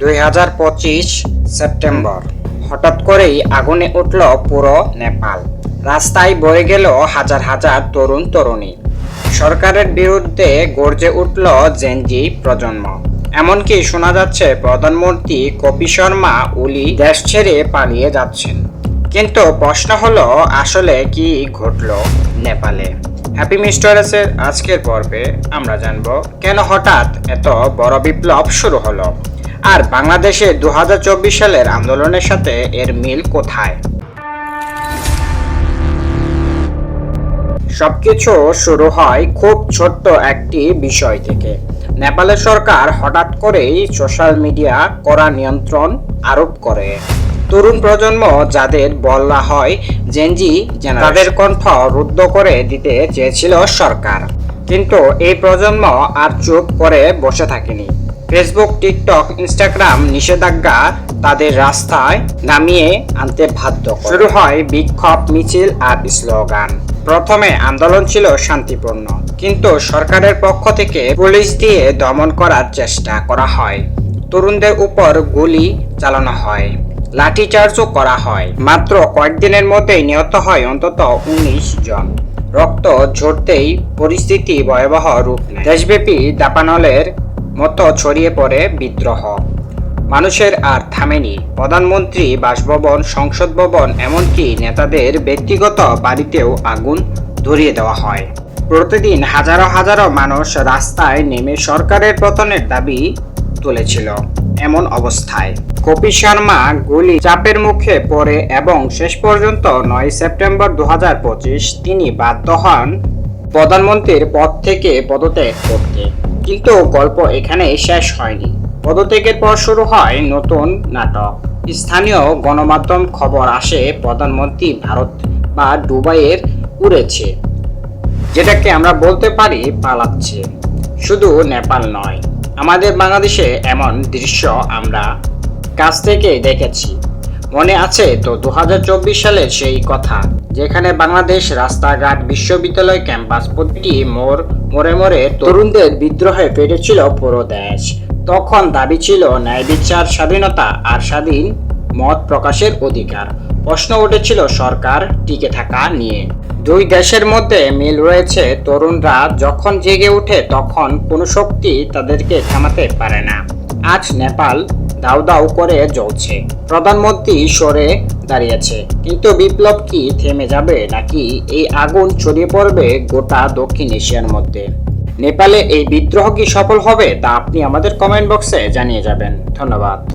দুই হাজার পঁচিশ সেপ্টেম্বর। হঠাৎ করেই আগুনে উঠল পুরো নেপাল। রাস্তায় বয়ে গেল হাজার হাজার তরুণ তরুণী। সরকারের বিরুদ্ধে গর্জে উঠল জেনজি প্রজন্ম। এমনকি শোনা যাচ্ছে প্রধানমন্ত্রী কপি শর্মা উলি দেশ ছেড়ে পালিয়ে যাচ্ছেন। কিন্তু প্রশ্ন হলো, আসলে কি ঘটলো নেপালে? হ্যাপি মিস্টারেসের আজকের পর্বে আমরা জানব, কেন হঠাৎ এত বড় বিপ্লব শুরু হলো? আর বাংলাদেশে দু হাজার চব্বিশ সালের আন্দোলনের সাথে এর মিল কোথায়? সবকিছু শুরু হয় খুব ছোট্ট একটি বিষয় থেকে। নেপালের সরকার হঠাৎ করেই সোশ্যাল মিডিয়া করা নিয়ন্ত্রণ আরোপ করে। তরুণ প্রজন্ম যাদের বলা হয় জেনজি তাদের কণ্ঠ রুদ্ধ করে দিতে চেয়েছিল সরকার। কিন্তু এই প্রজন্ম আর চুপ করে বসে থাকেনি। ফেসবুক টিকটক ইনস্টাগ্রাম নিষেধাজ্ঞা তাদের রাস্তায় নামিয়ে আনতে বাধ্য শুরু হয় বিক্ষোভ, মিছিল আর স্লোগান। প্রথমে আন্দোলন ছিল শান্তিপূর্ণ। কিন্তু সরকারের পক্ষ থেকে পুলিশ দিয়ে দমন করার চেষ্টা করা হয়। তরুণদের উপর গুলি চালানো হয়। লাঠিচার্জও করা হয়। মাত্র কয়েকদিনের মধ্যেই নিহত হয় অন্তত উনিশ জন। রক্ত ঝরতেই পরিস্থিতি ভয়াবহ রূপ দেশব্যাপী দাপানলের মতো ছড়িয়ে পড়ে বিদ্রোহ। মানুষের আর থামেনি। প্রধানমন্ত্রী বাসভবন, সংসদ ভবন, এমনকি নেতাদের ব্যক্তিগত বাড়িতেও আগুন ধরিয়ে দেওয়া হয়। প্রতিদিন হাজারো হাজারো মানুষ রাস্তায় নেমে সরকারের পতনের দাবি তুলেছিল এমন অবস্থায়। কপি শর্মা গুলি চাপের মুখে পড়ে এবং শেষ পর্যন্ত নয় সেপ্টেম্বর দু তিনি বাধ্য হন প্রধানমন্ত্রীর পদ থেকে পদত্যাগ করতে। কিন্তু গল্প এখানে শেষ হয়নি। পদত্যাগের পর শুরু হয় নতুন নাটক। স্থানীয় গণমাধ্যম খবর আসে প্রধানমন্ত্রী ভারত বা দুবাইয়ের উড়েছে, যেটাকে আমরা বলতে পারি পালাচ্ছে। শুধু নেপাল নয়, আমাদের বাংলাদেশে এমন দৃশ্য আমরা কাছ থেকে দেখেছি। মনে আছে? তো দু সালের সেই কথা। যেখানে বাংলাদেশ রাস্তাঘাট বিশ্ববিদ্যালয় ক্যাম্পাস প্রতিটি মোর মোড়ে মোড়ে তরুণদের বিদ্রোহে ফেটেছিল পুরো দেশ। তখন দাবি ছিল ন্যায় বিচার, স্বাধীনতা আর স্বাধীন মত প্রকাশের অধিকার। প্রশ্ন উঠেছিল, সরকার টিকে থাকা নিয়ে। দুই দেশের মধ্যে মিল রয়েছে, তরুণরা যখন জেগে ওঠে তখন কোনো শক্তি তাদেরকে থামাতে পারে না। আজ নেপাল দাউ দাউ করে জ্বলছে। প্রধানমন্ত্রী সরে দাঁড়িয়েছে। কিন্তু বিপ্লব কি থেমে যাবে নাকি এই আগুন ছড়িয়ে পড়বে গোটা দক্ষিণ এশিয়ার মধ্যে? নেপালে এই বিদ্রোহ কি সফল হবে তা আপনি আমাদের কমেন্ট বক্সে জানিয়ে যাবেন। ধন্যবাদ।